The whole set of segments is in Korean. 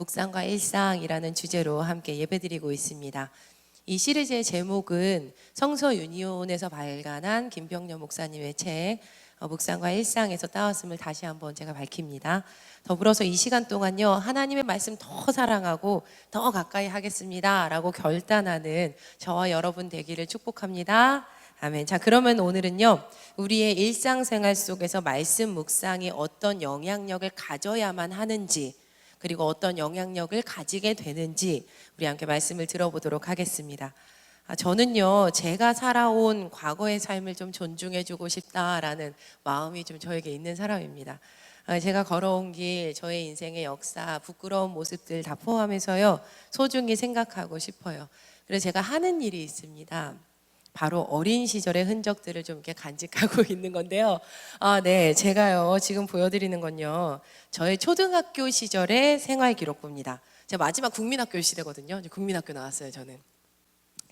묵상과 일상이라는 주제로 함께 예배드리고 있습니다. 이 시리즈의 제목은 성서 유니온에서 발간한 김병년 목사님의 책 어, 묵상과 일상에서 따왔음을 다시 한번 제가 밝힙니다. 더불어서 이 시간 동안요 하나님의 말씀 더 사랑하고 더 가까이 하겠습니다라고 결단하는 저와 여러분 되기를 축복합니다. 아멘. 자, 그러면 오늘은요, 우리의 일상생활 속에서 말씀 묵상이 어떤 영향력을 가져야만 하는지, 그리고 어떤 영향력을 가지게 되는지, 우리 함께 말씀을 들어보도록 하겠습니다. 아, 저는요, 제가 살아온 과거의 삶을 좀 존중해주고 싶다라는 마음이 좀 저에게 있는 사람입니다. 아, 제가 걸어온 길, 저의 인생의 역사, 부끄러운 모습들 다 포함해서요, 소중히 생각하고 싶어요. 그래서 제가 하는 일이 있습니다. 바로 어린 시절의 흔적들을 좀 이렇게 간직하고 있는 건데요. 아, 네. 제가요, 지금 보여드리는 건요. 저의 초등학교 시절의 생활 기록부입니다. 제가 마지막 국민학교 시대거든요. 국민학교 나왔어요, 저는.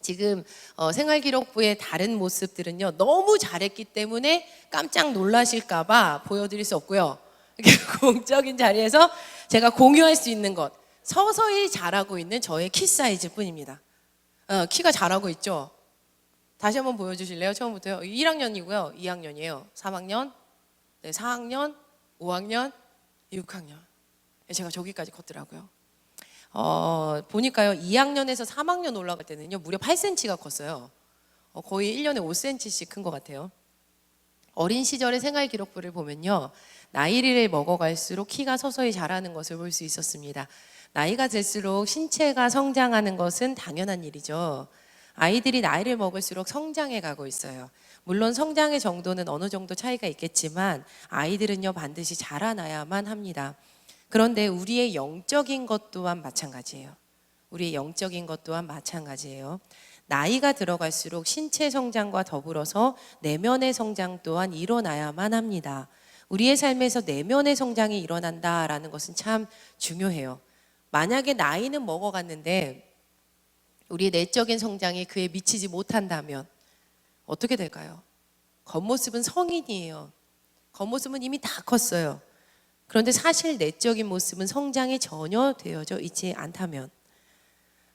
지금 어, 생활 기록부의 다른 모습들은요. 너무 잘했기 때문에 깜짝 놀라실까봐 보여드릴 수 없고요. 공적인 자리에서 제가 공유할 수 있는 것. 서서히 자라고 있는 저의 키 사이즈 뿐입니다. 어, 키가 자라고 있죠. 다시 한번 보여주실래요? 처음부터요. 1학년이고요. 2학년이에요. 3학년, 네, 4학년, 5학년, 6학년. 제가 저기까지 컸더라고요. 어, 보니까요. 2학년에서 3학년 올라갈 때는요. 무려 8cm가 컸어요. 어, 거의 1년에 5cm씩 큰 것 같아요. 어린 시절의 생활 기록부를 보면요. 나이를 먹어갈수록 키가 서서히 자라는 것을 볼 수 있었습니다. 나이가 들수록 신체가 성장하는 것은 당연한 일이죠. 아이들이 나이를 먹을수록 성장해 가고 있어요. 물론 성장의 정도는 어느 정도 차이가 있겠지만 아이들은요 반드시 자라나야만 합니다. 그런데 우리의 영적인 것 또한 마찬가지예요. 우리의 영적인 것 또한 마찬가지예요. 나이가 들어갈수록 신체 성장과 더불어서 내면의 성장 또한 일어나야만 합니다. 우리의 삶에서 내면의 성장이 일어난다라는 것은 참 중요해요. 만약에 나이는 먹어갔는데 우리의 내적인 성장이 그에 미치지 못한다면 어떻게 될까요? 겉모습은 성인이에요. 겉모습은 이미 다 컸어요. 그런데 사실 내적인 모습은 성장이 전혀 되어져 있지 않다면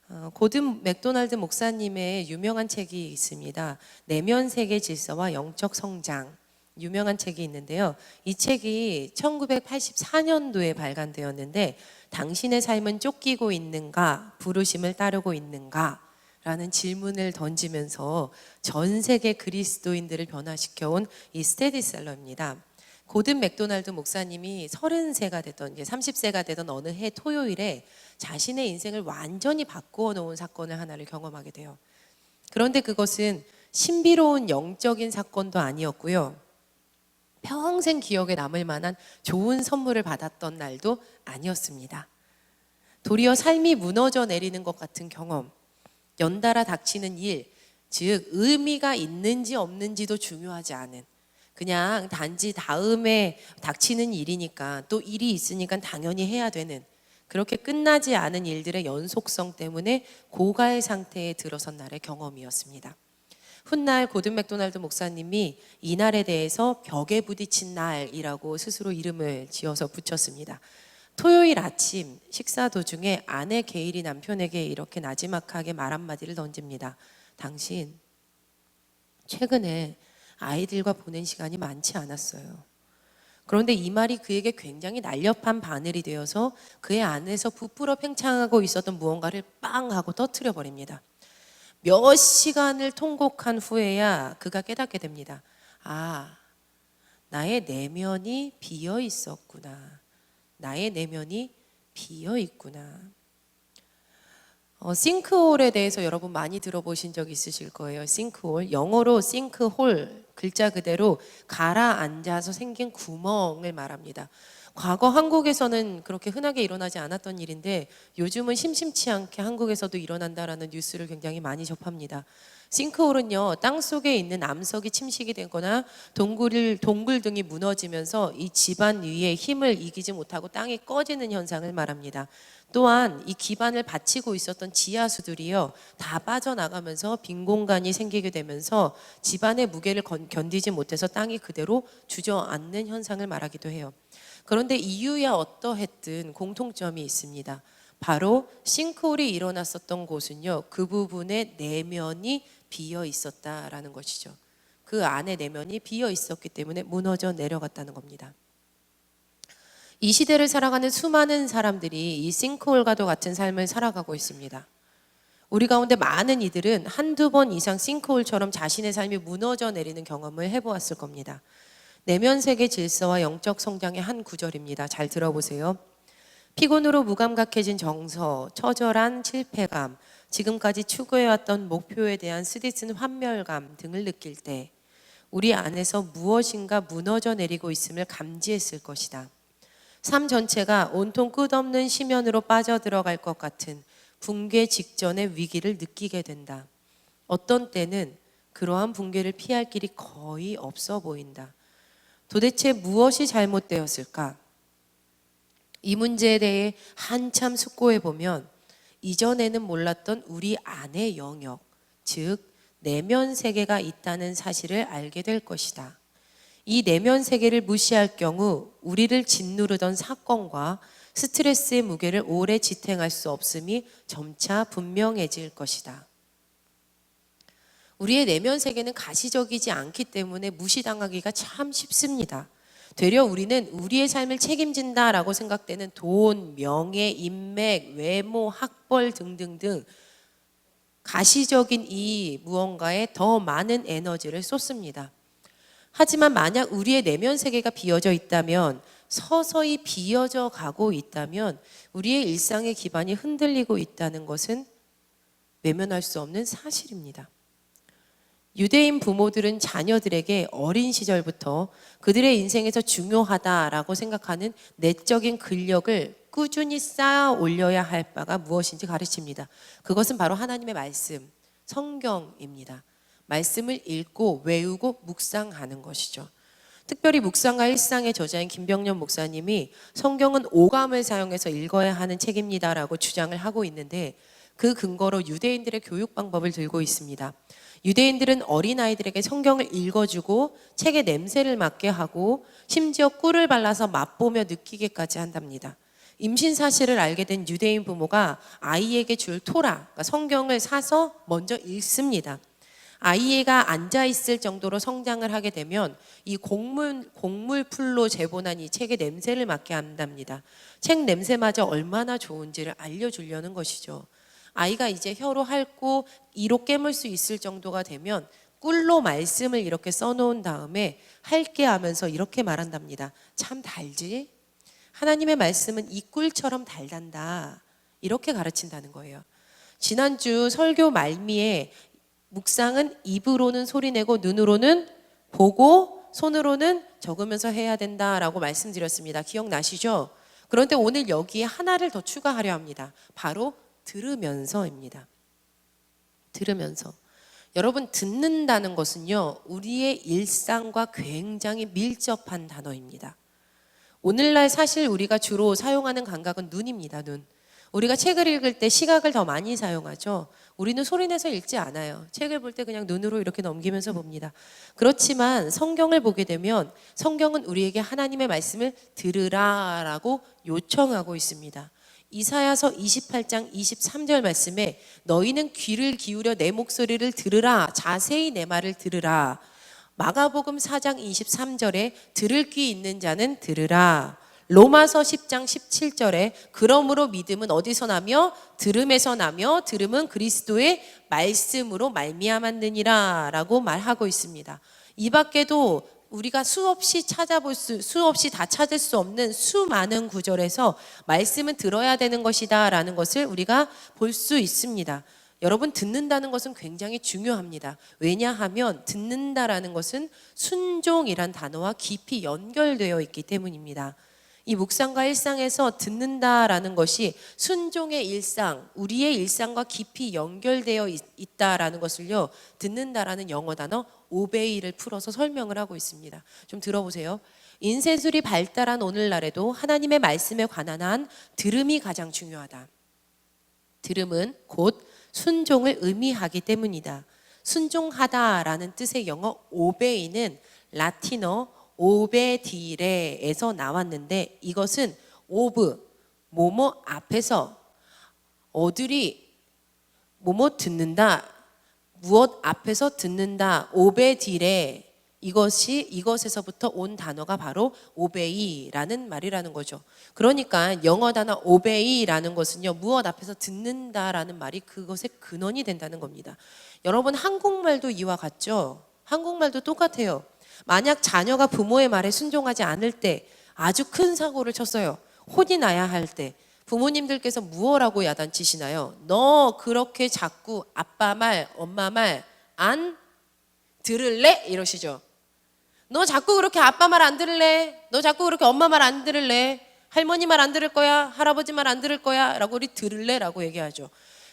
어, 고든 맥도날드 목사님의 유명한 책이 있습니다. 내면 세계 질서와 영적 성장 유명한 책이 있는데요. 이 책이 1984년도에 발간되었는데 당신의 삶은 쫓기고 있는가 부르심을 따르고 있는가 라는 질문을 던지면서 전 세계 그리스도인들을 변화시켜 온 이 스테디셀러입니다. 고든 맥도날드 목사님이 30세가 되던 이제 30세가 되던 어느 해 토요일에 자신의 인생을 완전히 바꾸어 놓은 사건을 하나를 경험하게 돼요. 그런데 그것은 신비로운 영적인 사건도 아니었고요. 평생 기억에 남을 만한 좋은 선물을 받았던 날도 아니었습니다. 도리어 삶이 무너져 내리는 것 같은 경험, 연달아 닥치는 일, 즉 의미가 있는지 없는지도 중요하지 않은 그냥 단지 다음에 닥치는 일이니까 또 일이 있으니까 당연히 해야 되는 그렇게 끝나지 않은 일들의 연속성 때문에 고가의 상태에 들어선 날의 경험이었습니다. 훗날 고든 맥도날드 목사님이 이 날에 대해서 벽에 부딪힌 날이라고 스스로 이름을 지어서 붙였습니다. 토요일 아침 식사 도중에 아내 게일이 남편에게 이렇게 나지막하게 말 한마디를 던집니다. 당신 최근에 아이들과 보낸 시간이 많지 않았어요. 그런데 이 말이 그에게 굉장히 날렵한 바늘이 되어서 그의 안에서 부풀어 팽창하고 있었던 무언가를 빵 하고 터트려 버립니다. 몇 시간을 통곡한 후에야 그가 깨닫게 됩니다. 아, 나의 내면이 비어 있었구나. 나의 내면이 비어 있구나. 어, 싱크홀에 대해서 여러분 많이 들어보신 적 있으실 거예요. 싱크홀. 영어로 싱크홀 글자 그대로 가라앉아서 생긴 구멍을 말합니다. 과거 한국에서는 그렇게 흔하게 일어나지 않았던 일인데 요즘은 심심치 않게 한국에서도 일어난다라는 뉴스를 굉장히 많이 접합니다. 싱크홀은요 땅 속에 있는 암석이 침식이 되거나 동굴 동굴 등이 무너지면서 이 집안 위에 힘을 이기지 못하고 땅이 꺼지는 현상을 말합니다. 또한 이 기반을 받치고 있었던 지하수들이요 다 빠져나가면서 빈 공간이 생기게 되면서 집안의 무게를 견디지 못해서 땅이 그대로 주저앉는 현상을 말하기도 해요. 그런데 이유야 어떠했든 공통점이 있습니다. 바로 싱크홀이 일어났었던 곳은요. 그 부분의 내면이 비어 있었다라는 것이죠. 그 안에 내면이 비어 있었기 때문에 무너져 내려갔다는 겁니다. 이 시대를 살아가는 수많은 사람들이 이 싱크홀과도 같은 삶을 살아가고 있습니다. 우리 가운데 많은 이들은 한두 번 이상 싱크홀처럼 자신의 삶이 무너져 내리는 경험을 해보았을 겁니다. 내면 세계 질서와 영적 성장의 한 구절입니다. 잘 들어보세요. 피곤으로 무감각해진 정서, 처절한 실패감, 지금까지 추구해왔던 목표에 대한 쓰디쓴 환멸감 등을 느낄 때 우리 안에서 무엇인가 무너져 내리고 있음을 감지했을 것이다. 삶 전체가 온통 끝없는 심연으로 빠져들어갈 것 같은 붕괴 직전의 위기를 느끼게 된다. 어떤 때는 그러한 붕괴를 피할 길이 거의 없어 보인다. 도대체 무엇이 잘못되었을까? 이 문제에 대해 한참 숙고해 보면 이전에는 몰랐던 우리 안의 영역, 즉 내면 세계가 있다는 사실을 알게 될 것이다. 이 내면 세계를 무시할 경우 우리를 짓누르던 사건과 스트레스의 무게를 오래 지탱할 수 없음이 점차 분명해질 것이다. 우리의 내면 세계는 가시적이지 않기 때문에 무시당하기가 참 쉽습니다. 되려 우리는 우리의 삶을 책임진다라고 생각되는 돈, 명예, 인맥, 외모, 학벌 등등등 가시적인 이 무언가에 더 많은 에너지를 쏟습니다. 하지만 만약 우리의 내면 세계가 비어져 있다면 서서히 비어져 가고 있다면 우리의 일상의 기반이 흔들리고 있다는 것은 외면할 수 없는 사실입니다. 유대인 부모들은 자녀들에게 어린 시절부터 그들의 인생에서 중요하다라고 생각하는 내적인 근력을 꾸준히 쌓아 올려야 할 바가 무엇인지 가르칩니다. 그것은 바로 하나님의 말씀, 성경입니다. 말씀을 읽고 외우고 묵상하는 것이죠. 특별히 묵상과 일상의 저자인 김병년 목사님이 성경은 오감을 사용해서 읽어야 하는 책입니다라고 주장을 하고 있는데 그 근거로 유대인들의 교육 방법을 들고 있습니다. 유대인들은 어린아이들에게 성경을 읽어주고 책의 냄새를 맡게 하고 심지어 꿀을 발라서 맛보며 느끼게까지 한답니다. 임신 사실을 알게 된 유대인 부모가 아이에게 줄 토라, 그러니까 성경을 사서 먼저 읽습니다. 아이가 앉아 있을 정도로 성장을 하게 되면 이 곡물 곡물 풀로 재본한 이 책의 냄새를 맡게 한답니다. 책 냄새마저 얼마나 좋은지를 알려주려는 것이죠. 아이가 이제 혀로 핥고 이로 깨물 수 있을 정도가 되면 꿀로 말씀을 이렇게 써놓은 다음에 핥게 하면서 이렇게 말한답니다. 참 달지? 하나님의 말씀은 이 꿀처럼 달단다. 이렇게 가르친다는 거예요. 지난주 설교 말미에 묵상은 입으로는 소리내고 눈으로는 보고 손으로는 적으면서 해야 된다라고 말씀드렸습니다. 기억나시죠? 그런데 오늘 여기에 하나를 더 추가하려 합니다. 바로 들으면서입니다. 들으면서. 여러분, 듣는다는 것은요, 우리의 일상과 굉장히 밀접한 단어입니다. 오늘날 사실 우리가 주로 사용하는 감각은 눈입니다, 눈. 우리가 책을 읽을 때 시각을 더 많이 사용하죠. 우리는 소리내서 읽지 않아요. 책을 볼 때 그냥 눈으로 이렇게 넘기면서 봅니다. 그렇지만 성경을 보게 되면 성경은 우리에게 하나님의 말씀을 들으라라고 요청하고 있습니다. 이사야서 28장 23절 말씀에 너희는 귀를 기울여 내 목소리를 들으라. 자세히 내 말을 들으라. 마가복음 4장 23절에 들을 귀 있는 자는 들으라. 로마서 10장 17절에 그러므로 믿음은 어디서 나며 들음에서 나며 들음은 그리스도의 말씀으로 말미암았느니라라고 말하고 있습니다. 이 밖에도 우리가 수없이 찾아볼 수, 수없이 다 찾을 수 없는 수많은 구절에서 말씀은 들어야 되는 것이다 라는 것을 우리가 볼 수 있습니다. 여러분 듣는다는 것은 굉장히 중요합니다. 왜냐하면 듣는다라는 것은 순종이란 단어와 깊이 연결되어 있기 때문입니다. 이 묵상과 일상에서 듣는다라는 것이 순종의 일상, 우리의 일상과 깊이 연결되어 있, 다라는 것을요, 듣는다라는 영어 단어 오베이를 풀어서 설명을 하고 있습니다. 좀 들어보세요. 인쇄술이 발달한 오늘날에도 하나님의 말씀에 관한 한 들음이 가장 중요하다. 들음은 곧 순종을 의미하기 때문이다. 순종하다라는 뜻의 영어 오베이는 라틴어 오베디레에서 나왔는데 이것은 오브 뭐뭐 앞에서 어들이 뭐뭐 듣는다. 무엇 앞에서 듣는다. 오베딜에 이것이 이것에서부터 온 단어가 바로 오베이라는 말이라는 거죠. 그러니까 영어 단어 오베이라는 것은요. 무엇 앞에서 듣는다라는 말이 그것의 근원이 된다는 겁니다. 여러분 한국말도 이와 같죠? 한국말도 똑같아요. 만약 자녀가 부모의 말에 순종하지 않을 때 아주 큰 사고를 쳤어요. 혼이 나야 할 때 부모님들께서 무엇라고 야단치시나요? 너 그렇게 자꾸 아빠 말, 엄마 말 안 들을래? 이러시죠. 너 자꾸 그렇게 아빠 말 안 들을래? 너 자꾸 그렇게 엄마 말 안 들을래? 할머니 말 안 들을 거야? 할아버지 말 안 들을 거야? 라고 우리 들을래? 라고 얘기하죠.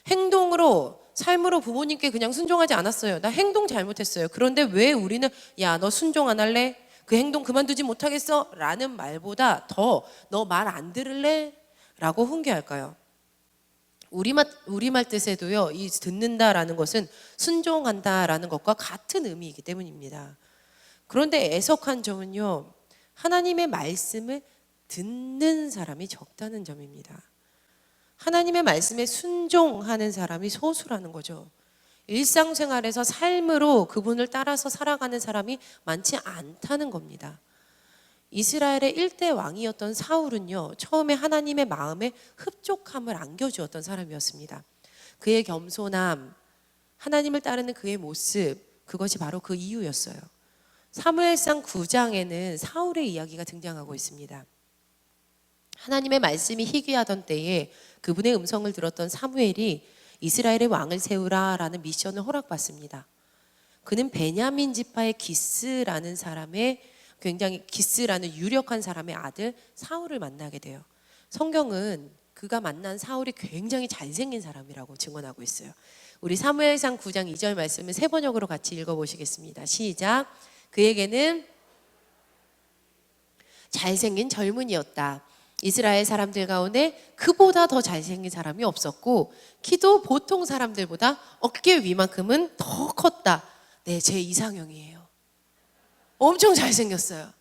행동으로 삶으로 부모님께 그냥 순종하지 않았어요. 나 행동 잘못했어요. 그런데 왜 우리는 야, 너 순종 안 할래? 그 행동 그만두지 못하겠어? 라는 말보다 더 너 말 안 들을래? 라고 훈계할까요? 우리말, 우리말 뜻에도요, 이 듣는다라는 것은 순종한다라는 것과 같은 의미이기 때문입니다. 그런데 애석한 점은요, 하나님의 말씀을 듣는 사람이 적다는 점입니다. 하나님의 말씀에 순종하는 사람이 소수라는 거죠. 일상생활에서 삶으로 그분을 따라서 살아가는 사람이 많지 않다는 겁니다. 이스라엘의 일대 왕이었던 사울은요, 처음에 하나님의 마음에 흡족함을 안겨주었던 사람이었습니다. 그의 겸손함, 하나님을 따르는 그의 모습, 그것이 바로 그 이유였어요. 사무엘상 9장에는 사울의 이야기가 등장하고 있습니다. 하나님의 말씀이 희귀하던 때에 그분의 음성을 들었던 사무엘이 이스라엘의 왕을 세우라라는 미션을 허락받습니다. 그는 베냐민 지파의 기스라는 사람의 굉장히 기스라는 유력한 사람의 아들 사울을 만나게 돼요. 성경은 그가 만난 사울이 굉장히 잘생긴 사람이라고 증언하고 있어요. 우리 사무엘상 9장 2절 말씀을 세 번역으로 같이 읽어보시겠습니다. 시작. 그에게는 잘생긴 젊은이였다. 이스라엘 사람들 가운데 그보다 더 잘생긴 사람이 없었고 키도 보통 사람들보다 어깨 위만큼은 더 컸다. 네, 제 이상형이에요. 엄청 잘생겼어요.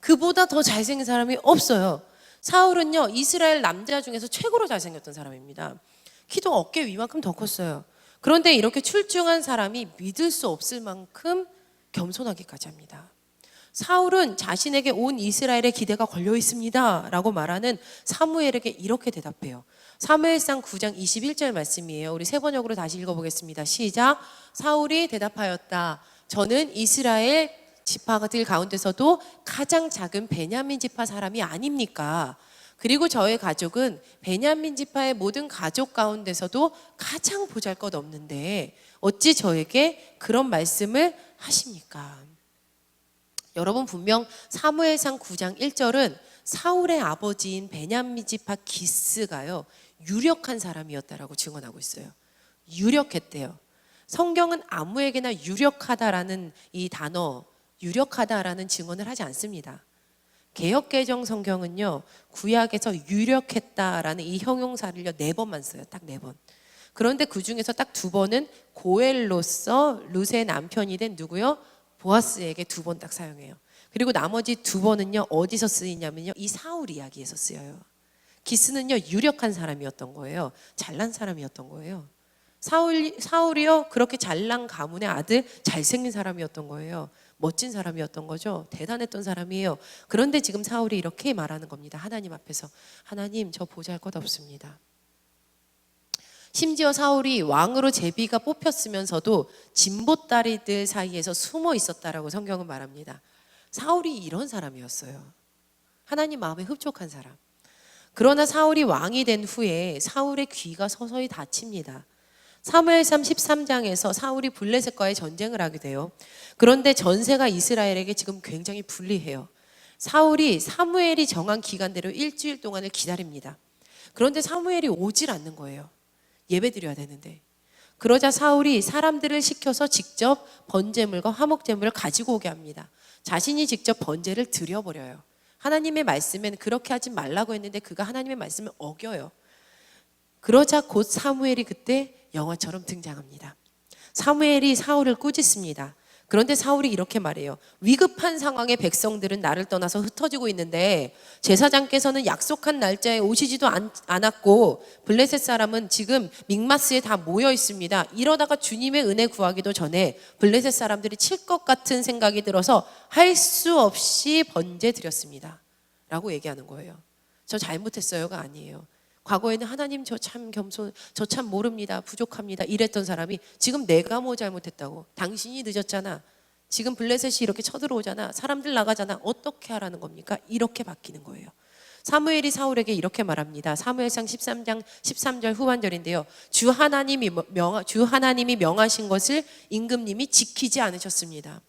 그보다 더 잘생긴 사람이 없어요. 사울은요, 이스라엘 남자 중에서 최고로 잘생겼던 사람입니다. 키도 어깨 위만큼 더 컸어요. 그런데 이렇게 출중한 사람이 믿을 수 없을 만큼 겸손하기까지 합니다. 사울은 자신에게 온 이스라엘의 기대가 걸려 있습니다. 라고 말하는 사무엘에게 이렇게 대답해요. 사무엘상 9장 21절 말씀이에요. 우리 세 번역으로 다시 읽어보겠습니다. 시작. 사울이 대답하였다. 저는 이스라엘 지파들 가운데서도 가장 작은 베냐민 지파 사람이 아닙니까? 그리고 저의 가족은 베냐민 지파의 모든 가족 가운데서도 가장 보잘 것 없는데 어찌 저에게 그런 말씀을 하십니까? 여러분 분명 사무엘상 9장 1절은 사울의 아버지인 베냐민 지파 기스가요 유력한 사람이었다라고 증언하고 있어요. 유력했대요. 성경은 아무에게나 유력하다라는 이 단어, 유력하다라는 증언을 하지 않습니다. 개혁개정 성경은요 구약에서 유력했다라는 이 형용사를요 네 번만 써요. 딱 네 번. 그런데 그 중에서 딱 두 번은 고엘로서 룻의 남편이 된 누구요? 보아스에게 두 번 딱 사용해요. 그리고 나머지 두 번은요 어디서 쓰이냐면요 이 사울 이야기에서 쓰여요. 기스는요 유력한 사람이었던 거예요. 잘난 사람이었던 거예요. 사울 사울이요 그렇게 잘난 가문의 아들 잘생긴 사람이었던 거예요. 멋진 사람이었던 거죠. 대단했던 사람이에요. 그런데 지금 사울이 이렇게 말하는 겁니다. 하나님 앞에서 하나님 저 보잘 것 없습니다. 심지어 사울이 왕으로 제비가 뽑혔으면서도 진보다리들 사이에서 숨어 있었다라고 성경은 말합니다. 사울이 이런 사람이었어요. 하나님 마음에 흡족한 사람. 그러나 사울이 왕이 된 후에 사울의 귀가 서서히 닫힙니다. 사무엘상 13장에서 사울이 블레셋과의 전쟁을 하게 돼요. 그런데 전세가 이스라엘에게 지금 굉장히 불리해요. 사울이 사무엘이 정한 기간대로 일주일 동안을 기다립니다. 그런데 사무엘이 오질 않는 거예요. 예배 드려야 되는데. 그러자 사울이 사람들을 시켜서 직접 번제물과 화목제물을 가지고 오게 합니다. 자신이 직접 번제를 드려버려요. 하나님의 말씀엔 그렇게 하지 말라고 했는데 그가 하나님의 말씀을 어겨요. 그러자 곧 사무엘이 그때 영화처럼 등장합니다. 사무엘이 사울을 꾸짖습니다. 그런데 사울이 이렇게 말해요. 위급한 상황에 백성들은 나를 떠나서 흩어지고 있는데 제사장께서는 약속한 날짜에 오시지도 않, 않았고 블레셋 사람은 지금 믹마스에 다 모여 있습니다. 이러다가 주님의 은혜 구하기도 전에 블레셋 사람들이 칠 것 같은 생각이 들어서 할 수 없이 번제 드렸습니다. 라고 얘기하는 거예요. 저 잘못했어요가 아니에요. 과거에는 하나님 저 참 겸손, 저 참 모릅니다. 부족합니다. 이랬던 사람이 지금 내가 뭐 잘못했다고. 당신이 늦었잖아. 지금 블레셋이 이렇게 쳐들어오잖아. 사람들 나가잖아. 어떻게 하라는 겁니까? 이렇게 바뀌는 거예요. 사무엘이 사울에게 이렇게 말합니다. 사무엘상 13장 13절 후반절인데요. 주 하나님이 명 주 하나님이 명하신 것을 임금님이 지키지 않으셨습니다.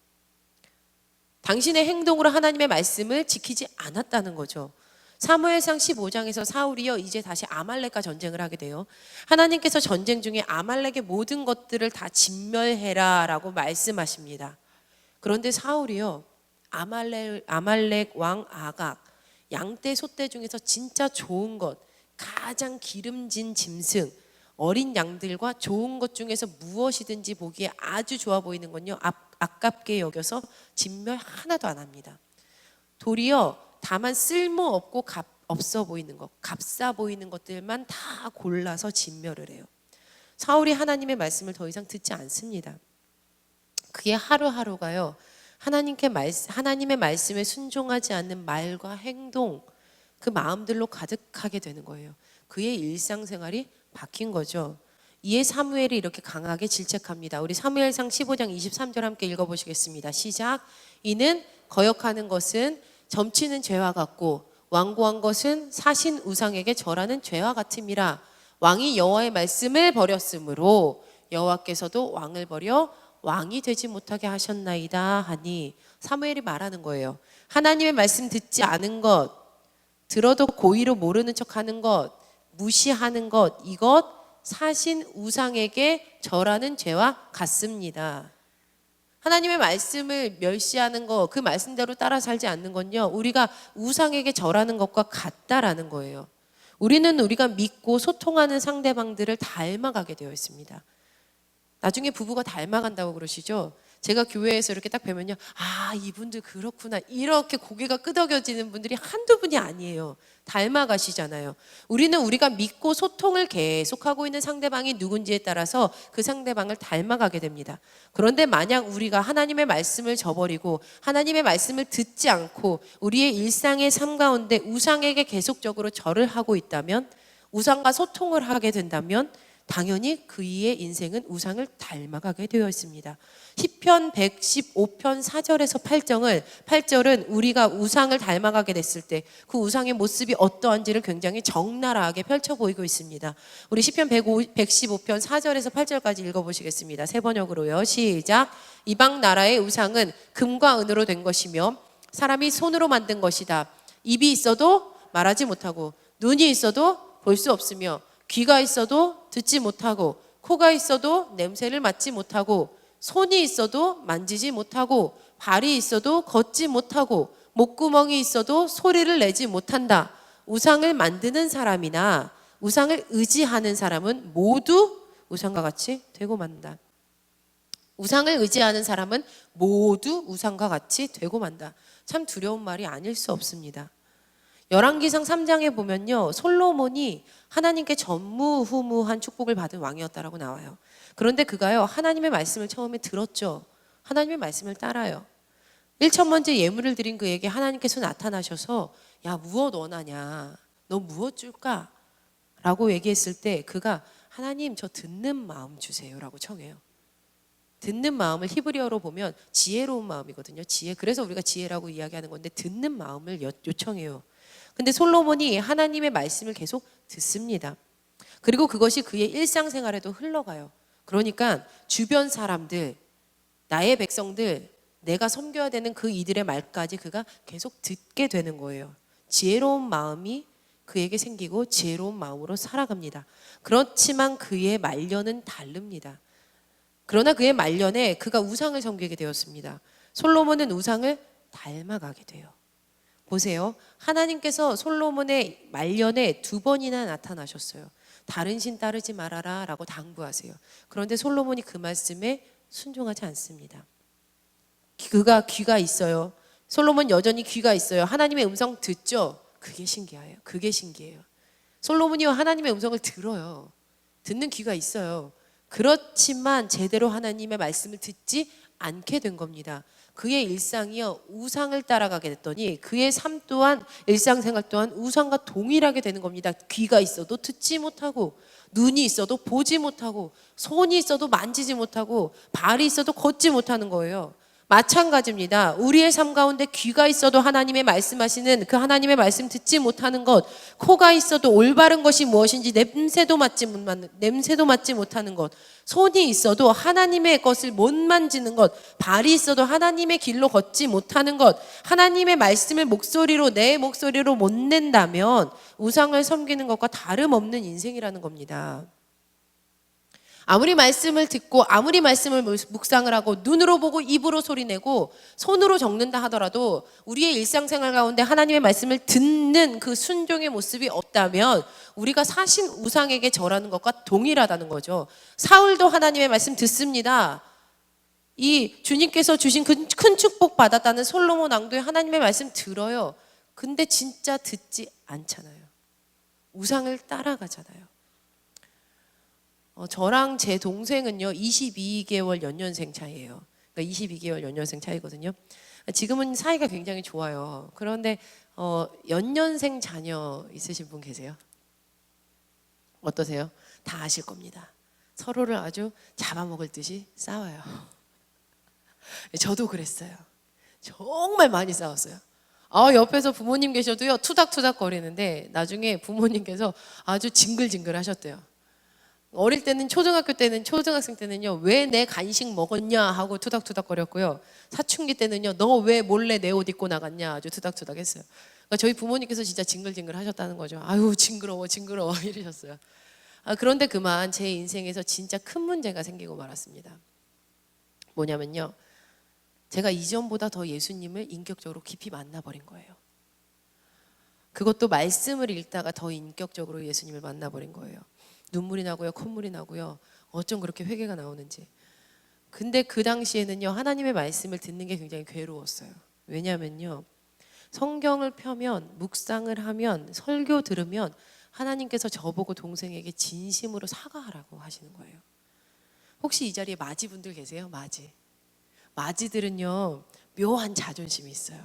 당신의 행동으로 하나님의 말씀을 지키지 않았다는 거죠. 사무엘상 15장에서 사울이요 이제 다시 아말렉과 전쟁을 하게 돼요. 하나님께서 전쟁 중에 아말렉의 모든 것들을 다 진멸해라라고 말씀하십니다. 그런데 사울이요 아말렉 아말렉 왕 아각 양떼 소떼 중에서 진짜 좋은 것 가장 기름진 짐승 어린 양들과 좋은 것 중에서 무엇이든지 보기에 아주 좋아 보이는 건요 아, 아깝게 여겨서 진멸 하나도 안 합니다. 도리어 다만 쓸모 없고 값 없어 보이는 것, 값싸 보이는 것들만 다 골라서 진멸을 해요. 사울이 하나님의 말씀을 더 이상 듣지 않습니다. 그의 하루하루가요. 하나님께 말, 하나님의 말씀에 순종하지 않는 말과 행동, 그 마음들로 가득하게 되는 거예요. 그의 일상생활이 바뀐 거죠. 이에 사무엘이 이렇게 강하게 질책합니다. 우리 사무엘상 15장 23절 함께 읽어보시겠습니다. 시작. 이는 거역하는 것은 점치는 죄와 같고 완고한 것은 사신 우상에게 절하는 죄와 같음이라. 왕이 여호와의 말씀을 버렸으므로 여호와께서도 왕을 버려 왕이 되지 못하게 하셨나이다 하니 사무엘이 말하는 거예요. 하나님의 말씀 듣지 않은 것, 들어도 고의로 모르는 척하는 것, 무시하는 것, 이것 사신 우상에게 절하는 죄와 같습니다. 하나님의 말씀을 멸시하는 거, 그 말씀대로 따라 살지 않는 건요, 우리가 우상에게 절하는 것과 같다라는 거예요. 우리는 우리가 믿고 소통하는 상대방들을 닮아가게 되어 있습니다. 나중에 부부가 닮아간다고 그러시죠? 제가 교회에서 이렇게 딱 뵈면요. 아, 이분들 그렇구나. 이렇게 고개가 끄덕여지는 분들이 한두 분이 아니에요. 닮아가시잖아요. 우리는 우리가 믿고 소통을 계속하고 있는 상대방이 누군지에 따라서 그 상대방을 닮아가게 됩니다. 그런데 만약 우리가 하나님의 말씀을 저버리고 하나님의 말씀을 듣지 않고 우리의 일상의 삶 가운데 우상에게 계속적으로 절을 하고 있다면 우상과 소통을 하게 된다면 당연히 그이의 인생은 우상을 닮아가게 되어 있습니다. 시편 115편 4절에서 8절을 8절은 우리가 우상을 닮아가게 됐을 때 그 우상의 모습이 어떠한지를 굉장히 적나라하게 펼쳐 보이고 있습니다. 우리 시편 115편 4절에서 8절까지 읽어 보시겠습니다. 세 번역으로요. 시작. 이방 나라의 우상은 금과 은으로 된 것이며 사람이 손으로 만든 것이다. 입이 있어도 말하지 못하고 눈이 있어도 볼 수 없으며 귀가 있어도 듣지 못하고 코가 있어도 냄새를 맡지 못하고 손이 있어도 만지지 못하고 발이 있어도 걷지 못하고 목구멍이 있어도 소리를 내지 못한다. 우상을 만드는 사람이나 우상을 의지하는 사람은 모두 우상과 같이 되고 만다. 우상을 의지하는 사람은 모두 우상과 같이 되고 만다. 참 두려운 말이 아닐 수 없습니다. 열왕기상 3장에 보면요. 솔로몬이 하나님께 전무후무한 축복을 받은 왕이었다라고 나와요. 그런데 그가요. 하나님의 말씀을 처음에 들었죠. 하나님의 말씀을 따라요. 1천 번째 예물을 드린 그에게 하나님께서 나타나셔서 야 무엇 원하냐? 너 무엇 줄까? 라고 얘기했을 때 그가 하나님 저 듣는 마음 주세요라고 청해요. 듣는 마음을 히브리어로 보면 지혜로운 마음이거든요. 지혜. 그래서 우리가 지혜라고 이야기하는 건데 듣는 마음을 요청해요. 근데 솔로몬이 하나님의 말씀을 계속 듣습니다. 그리고 그것이 그의 일상생활에도 흘러가요. 그러니까 주변 사람들, 나의 백성들, 내가 섬겨야 되는 그 이들의 말까지 그가 계속 듣게 되는 거예요. 지혜로운 마음이 그에게 생기고 지혜로운 마음으로 살아갑니다. 그렇지만 그의 말년은 다릅니다. 그러나 그의 말년에 그가 우상을 섬기게 되었습니다. 솔로몬은 우상을 닮아가게 돼요. 보세요. 하나님께서 솔로몬의 말년에 두 번이나 나타나셨어요. 다른 신 따르지 말아라 라고 당부하세요. 그런데 솔로몬이 그 말씀에 순종하지 않습니다. 그가 귀가 있어요. 솔로몬 여전히 귀가 있어요. 하나님의 음성 듣죠. 그게 신기해요. 그게 신기해요. 솔로몬이 하나님의 음성을 들어요. 듣는 귀가 있어요. 그렇지만 제대로 하나님의 말씀을 듣지 않게 된 겁니다. 그의 일상이요 우상을 따라가게 됐더니 그의 삶 또한 일상생활 또한 우상과 동일하게 되는 겁니다. 귀가 있어도 듣지 못하고 눈이 있어도 보지 못하고 손이 있어도 만지지 못하고 발이 있어도 걷지 못하는 거예요. 마찬가지입니다. 우리의 삶 가운데 귀가 있어도 하나님의 말씀하시는 그 하나님의 말씀 듣지 못하는 것, 코가 있어도 올바른 것이 무엇인지 냄새도 맡지 못 냄새도 맡지 못하는 것, 손이 있어도 하나님의 것을 못 만지는 것, 발이 있어도 하나님의 길로 걷지 못하는 것, 하나님의 말씀을 목소리로 내 목소리로 못 낸다면 우상을 섬기는 것과 다름없는 인생이라는 겁니다. 아무리 말씀을 듣고 아무리 말씀을 묵상을 하고 눈으로 보고 입으로 소리내고 손으로 적는다 하더라도 우리의 일상생활 가운데 하나님의 말씀을 듣는 그 순종의 모습이 없다면 우리가 사신 우상에게 절하는 것과 동일하다는 거죠. 사울도 하나님의 말씀 듣습니다. 이 주님께서 주신 큰, 큰 축복 받았다는 솔로몬 왕도의 하나님의 말씀 들어요. 근데 진짜 듣지 않잖아요. 우상을 따라가잖아요. 어, 저랑 제 동생은요 22개월 연년생 차이예요. 그러니까 22개월 연년생 차이거든요. 지금은 사이가 굉장히 좋아요. 그런데 어, 연년생 자녀 있으신 분 계세요? 어떠세요? 다 아실 겁니다. 서로를 아주 잡아먹을 듯이 싸워요. 저도 그랬어요. 정말 많이 싸웠어요. 아, 옆에서 부모님 계셔도요, 투닥투닥 거리는데, 나중에 부모님께서 아주 징글징글 하셨대요. 어릴 때는 초등학교 때는 초등학생 때는요 왜 내 간식 먹었냐 하고 투닥투닥거렸고요 사춘기 때는요 너 왜 몰래 내 옷 입고 나갔냐 아주 투닥투닥했어요. 그러니까 저희 부모님께서 진짜 징글징글 하셨다는 거죠. 아유 징그러워 징그러워 이러셨어요. 아, 그런데 그만 제 인생에서 진짜 큰 문제가 생기고 말았습니다. 뭐냐면요 제가 이전보다 더 예수님을 인격적으로 깊이 만나버린 거예요. 그것도 말씀을 읽다가 더 인격적으로 예수님을 만나버린 거예요. 눈물이 나고요, 콧물이 나고요. 어쩜 그렇게 회개가 나오는지. 근데 그 당시에는요, 하나님의 말씀을 듣는 게 굉장히 괴로웠어요. 왜냐면요, 성경을 펴면, 묵상을 하면, 설교 들으면 하나님께서 저보고 동생에게 진심으로 사과하라고 하시는 거예요. 혹시 이 자리에 마지 분들 계세요? 마지. 마지들은요, 묘한 자존심이 있어요.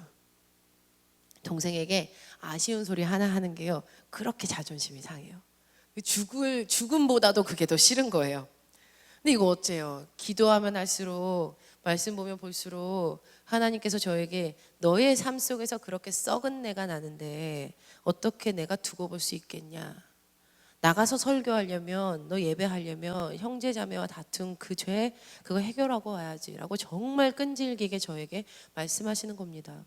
동생에게 아쉬운 소리 하나 하는 게요, 그렇게 자존심이 상해요. 죽을 죽음보다도 그게 더 싫은 거예요. 근데 이거 어째요? 기도하면 할수록 말씀 보면 볼수록 하나님께서 저에게 너의 삶 속에서 그렇게 썩은 내가 나는데 어떻게 내가 두고 볼 수 있겠냐? 나가서 설교하려면 너 예배하려면 형제 자매와 다툰 그 죄 그거 해결하고 와야지라고 정말 끈질기게 저에게 말씀하시는 겁니다.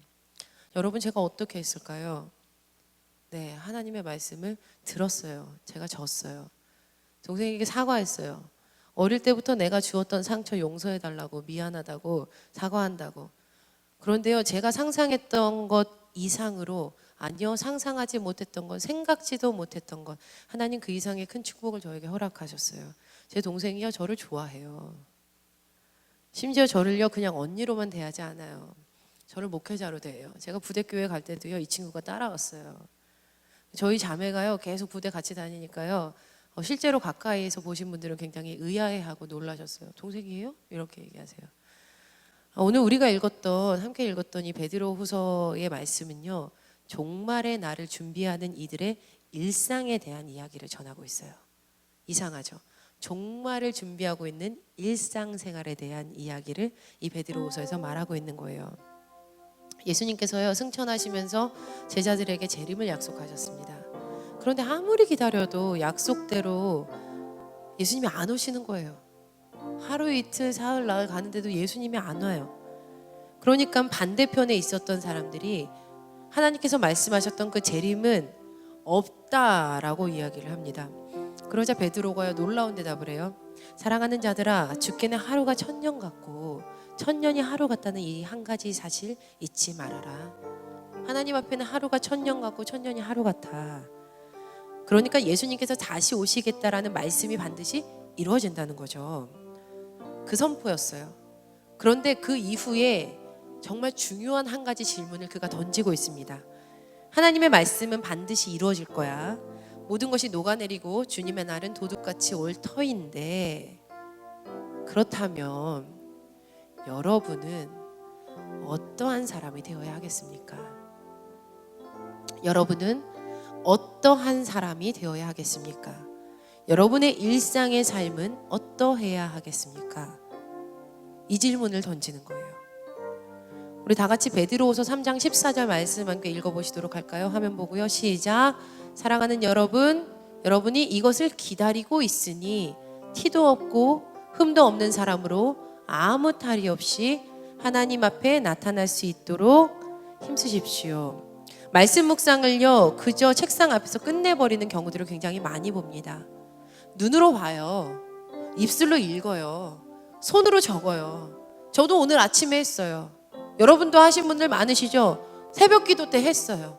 여러분 제가 어떻게 했을까요? 네, 하나님의 말씀을 들었어요. 제가 졌어요. 동생에게 사과했어요. 어릴 때부터 내가 주었던 상처 용서해 달라고 미안하다고 사과한다고. 그런데요, 제가 상상했던 것 이상으로 아니요, 상상하지 못했던 것, 생각지도 못했던 것, 하나님 그 이상의 큰 축복을 저에게 허락하셨어요. 제 동생이요, 저를 좋아해요. 심지어 저를요, 그냥 언니로만 대하지 않아요. 저를 목회자로 대해요. 제가 부대교회 갈 때도요, 이 친구가 따라왔어요. 저희 자매가요 계속 부대 같이 다니니까요 어, 실제로 가까이에서 보신 분들은 굉장히 의아해하고 놀라셨어요. 동생이에요? 이렇게 얘기하세요. 어, 오늘 우리가 읽었던 함께 읽었던 이 베드로 후서의 말씀은요 종말의 날을 준비하는 이들의 일상에 대한 이야기를 전하고 있어요. 이상하죠. 종말을 준비하고 있는 일상생활에 대한 이야기를 이 베드로후서에서 말하고 있는 거예요. 예수님께서요 승천하시면서 제자들에게 재림을 약속하셨습니다. 그런데 아무리 기다려도 약속대로 예수님이 안 오시는 거예요. 하루 이틀 사흘 나흘 가는데도 예수님이 안 와요. 그러니까 반대편에 있었던 사람들이 하나님께서 말씀하셨던 그 재림은 없다라고 이야기를 합니다. 그러자 베드로가 놀라운 대답을 해요. 사랑하는 자들아, 주께는 하루가 천년 같고 천년이 하루 같다는 이 한 가지 사실 잊지 말아라. 하나님 앞에는 하루가 천년 같고 천년이 하루 같아. 그러니까 예수님께서 다시 오시겠다라는 말씀이 반드시 이루어진다는 거죠. 그 선포였어요. 그런데 그 이후에 정말 중요한 한 가지 질문을 그가 던지고 있습니다. 하나님의 말씀은 반드시 이루어질 거야. 모든 것이 녹아내리고 주님의 날은 도둑같이 올 터인데 그렇다면 여러분은 어떠한 사람이 되어야 하겠습니까? 여러분은 어떠한 사람이 되어야 하겠습니까? 여러분의 일상의 삶은 어떠해야 하겠습니까? 이 질문을 던지는 거예요. 우리 다 같이 베드로후서 3장 14절 말씀 함께 읽어 보시도록 할까요? 화면 보고요. 시작. 사랑하는 여러분, 여러분이 이것을 기다리고 있으니 티도 없고 흠도 없는 사람으로 아무 탈이 없이 하나님 앞에 나타날 수 있도록 힘쓰십시오. 말씀 묵상을요, 그저 책상 앞에서 끝내버리는 경우들을 굉장히 많이 봅니다. 눈으로 봐요. 입술로 읽어요. 손으로 적어요. 저도 오늘 아침에 했어요. 여러분도 하신 분들 많으시죠? 새벽 기도 때 했어요.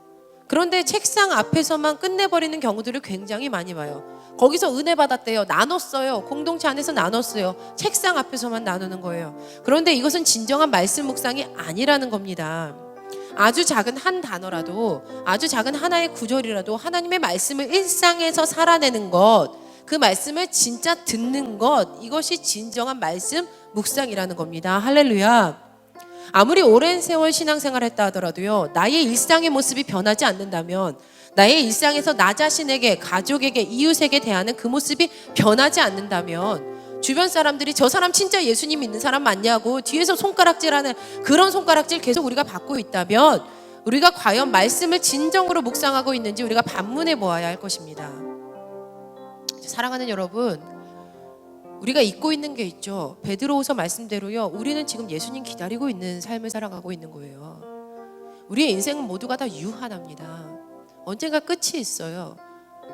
그런데 책상 앞에서만 끝내버리는 경우들을 굉장히 많이 봐요. 거기서 은혜 받았대요. 나눴어요. 공동체 안에서 나눴어요. 책상 앞에서만 나누는 거예요. 그런데 이것은 진정한 말씀 묵상이 아니라는 겁니다. 아주 작은 한 단어라도, 아주 작은 하나의 구절이라도 하나님의 말씀을 일상에서 살아내는 것, 그 말씀을 진짜 듣는 것, 이것이 진정한 말씀 묵상이라는 겁니다. 할렐루야. 아무리 오랜 세월 신앙생활 했다 하더라도요, 나의 일상의 모습이 변하지 않는다면, 나의 일상에서 나 자신에게, 가족에게, 이웃에게 대하는 그 모습이 변하지 않는다면, 주변 사람들이 저 사람 진짜 예수님 믿는 사람 맞냐고 뒤에서 손가락질하는 그런 손가락질 계속 우리가 받고 있다면, 우리가 과연 말씀을 진정으로 묵상하고 있는지 우리가 반문해 보아야 할 것입니다. 사랑하는 여러분, 우리가 잊고 있는 게 있죠. 베드로후서 말씀대로요. 우리는 지금 예수님 기다리고 있는 삶을 살아가고 있는 거예요. 우리의 인생은 모두가 다 유한합니다. 언젠가 끝이 있어요.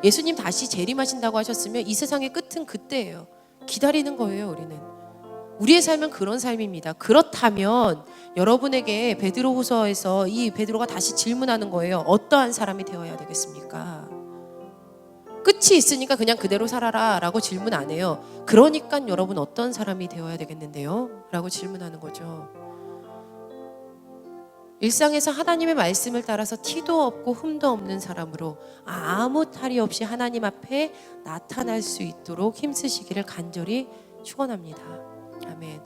예수님 다시 재림하신다고 하셨으면 이 세상의 끝은 그때예요. 기다리는 거예요, 우리는. 우리의 삶은 그런 삶입니다. 그렇다면 여러분에게 베드로후서에서 이 베드로가 다시 질문하는 거예요. 어떠한 사람이 되어야 되겠습니까? 끝이 있으니까 그냥 그대로 살아라 라고 질문 안 해요. 그러니까 여러분 어떤 사람이 되어야 되겠는데요? 라고 질문하는 거죠. 일상에서 하나님의 말씀을 따라서 티도 없고 흠도 없는 사람으로 아무 탈이 없이 하나님 앞에 나타날 수 있도록 힘쓰시기를 간절히 축원합니다. 아멘.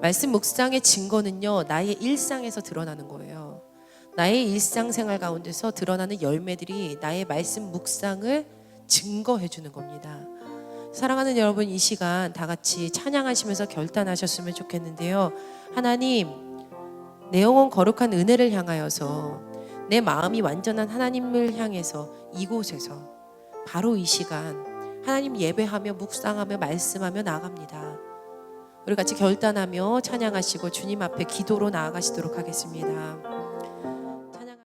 말씀 묵상의 증거는요. 나의 일상에서 드러나는 거예요. 나의 일상생활 가운데서 드러나는 열매들이 나의 말씀 묵상을 증거해 주는 겁니다. 사랑하는 여러분 이 시간 다 같이 찬양하시면서 결단하셨으면 좋겠는데요. 하나님 내 영혼 거룩한 은혜를 향하여서 내 마음이 완전한 하나님을 향해서 이곳에서 바로 이 시간 하나님 예배하며 묵상하며 말씀하며 나갑니다. 우리 같이 결단하며 찬양하시고 주님 앞에 기도로 나아가시도록 하겠습니다.